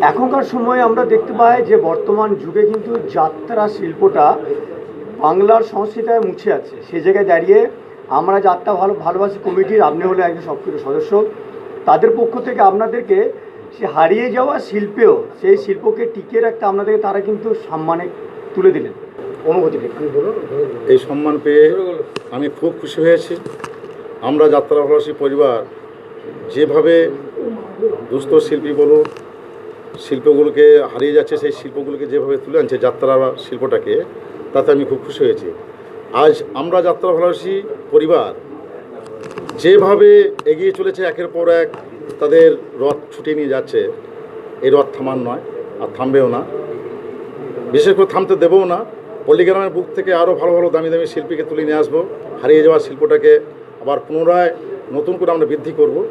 এখনকার সময়ে আমরা দেখতে পাই যে বর্তমান যুগে কিন্তু যাত্রা শিল্পটা বাংলার সংস্কৃতায় মুছে আছে। সেই জায়গায় দাঁড়িয়ে আমরা যাত্রা ভালো, ভালোবাসি কমিটির আপনি হলে একজন সক্রিয় সদস্য। তাদের পক্ষ থেকে আপনাদেরকে সে হারিয়ে যাওয়া শিল্পেও, সেই শিল্পকে টিকিয়ে রাখতে আপনাদেরকে তারা কিন্তু সম্মানে তুলে দিলেন। বলুন। এই সম্মান পেয়ে আমি খুব খুশি হয়েছি। আমরা যাত্রাভাসী পরিবার। যেভাবে দুস্থ শিল্পী বলুন শিল্পগুলোকে হারিয়ে যাচ্ছে, সেই শিল্পগুলোকে যেভাবে তুলে আনছে যাত্রা শিল্পটাকে, তাতে আমি খুব খুশি হয়েছি। আজ আমরা যাত্রা ভালোবাসি পরিবার। যেভাবে এগিয়ে চলেছে একের পর এক তাদের রথ ছুটিয়ে নিয়ে যাচ্ছে, এই রথ থামার নয়, আর থামবেও না। বিশেষ করে থামতে দেবও না। পল্লীগ্রামের বুক থেকে আরও ভালো ভালো দামি দামি শিল্পীকে তুলে নিয়ে আসব। হারিয়ে যাওয়া শিল্পটাকে আবার পুনরায় নতুন করে আমরা বৃদ্ধি করব।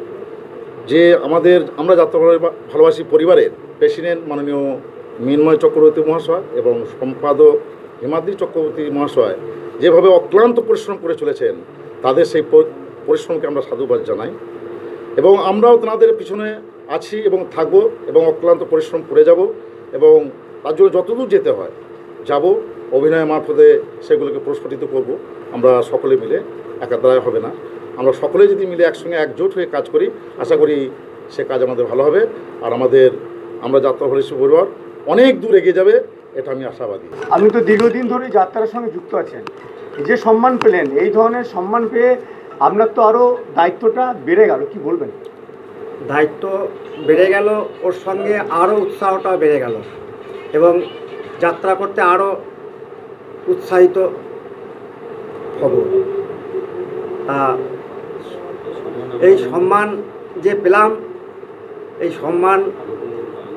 যে আমাদের, আমরা যাত্রা ভালো- ভালোবাসি পরিবারের প্রেসিডেন্ট মাননীয় মিন্ময় চক্রবর্তী মহাশয় এবং সম্পাদক হিমাদ্রি চক্রবর্তী মহাশয় যেভাবে অক্লান্ত পরিশ্রম করে চলেছেন, তাদের সেই পরিশ্রমকে আমরা সাধুবাদ জানাই। এবং আমরাও তাদের পিছনে আছি এবং থাকব এবং অক্লান্ত পরিশ্রম করে যাব এবং তার জন্য যতদূর যেতে হয় যাব। অভিনয়ের মারফতে সেগুলোকে প্রস্ফুটিত করব। আমরা সকলে মিলে একা দ্বারাই হবে না। আমরা সকলে যদি মিলে একসঙ্গে একজোট হয়ে কাজ করি, আশা করি সে কাজ আমাদের ভালো হবে। আর আমাদের আমরা যাত্রা হরিশ পরিবার অনেক দূর এগিয়ে যাবে এটা আমি আশাবাদী। আপনি তো দীর্ঘদিন ধরে যাত্রার সঙ্গে যুক্ত আছেন। যে সম্মান পেলেন এই ধরনের সম্মান পেয়ে আপনার তো আরও দায়িত্বটা বেড়ে গেল কি বলবেন? দায়িত্ব বেড়ে গেল ওর সঙ্গে আরও উৎসাহটা বেড়ে গেল। এবং যাত্রা করতে আরও উৎসাহিত হব। তা এই সম্মান যে পেলাম এই সম্মান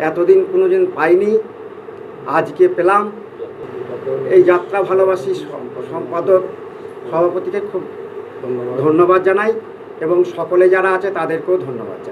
এতদিন কোনো দিন পাইনি, আজকে পেলাম। এই যাত্রা ভালোবাসি সম্পাদক সভাপতিকে খুব ধন্যবাদ জানাই এবং সকলে যারা আছে তাদেরকেও ধন্যবাদ জানাই।